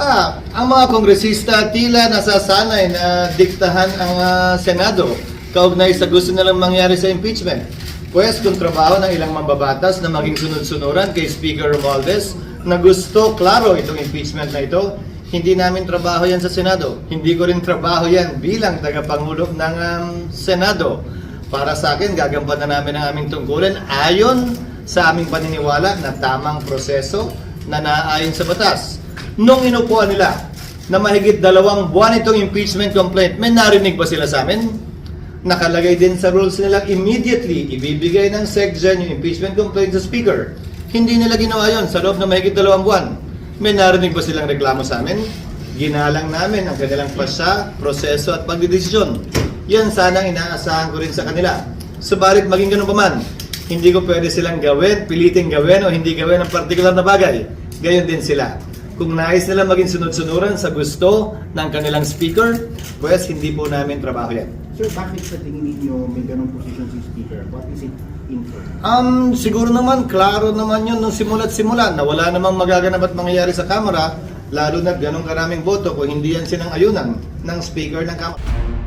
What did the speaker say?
Ah, ang mga kongresista tila nasasanay na diktahan ang ah, Senado kaugnay sa gusto nilang mangyari sa impeachment. Pwes kung trabaho ng ilang mambabatas na maging sunod-sunuran kay Speaker Romualdez na gusto klaro itong impeachment na ito, hindi namin trabaho yan sa Senado. Hindi ko rin trabaho yan bilang tagapangulo ng um, Senado. Para sa akin, gagampanan namin ang aming tungkulin ayon sa aming paniniwala na tamang proseso na naayon sa batas. Nung inupuan nila na mahigit dalawang buwan itong impeachment complaint, may narinig ba sila sa amin? Nakalagay din sa rules nila immediately ibibigay ng SecGen yung impeachment complaint sa Speaker. Hindi nila ginawa yon sa loob ng mahigit dalawang buwan. May narinig ba silang reklamo sa amin? Ginalang namin ang kanilang pasya, proseso at pagdidesisyon. Yan sana ang inaasahan ko rin sa kanila. Subalit maging ganun pa man, hindi ko pwede silang gawin, piliting gawin o hindi gawin ang partikular na bagay. Gayon din sila. Kung nais nila maging sunod-sunuran sa gusto ng kanilang speaker, pues hindi po namin trabaho yan. Sir, bakit sa tingin ninyo may ganong position si Speaker? What is it in for? Um, siguro naman, klaro naman yun nung simula't simula na wala namang magaganap at mangyayari sa Kamara, lalo na ganong karaming boto kung hindi yan sinang ayunan ng speaker ng Kamara.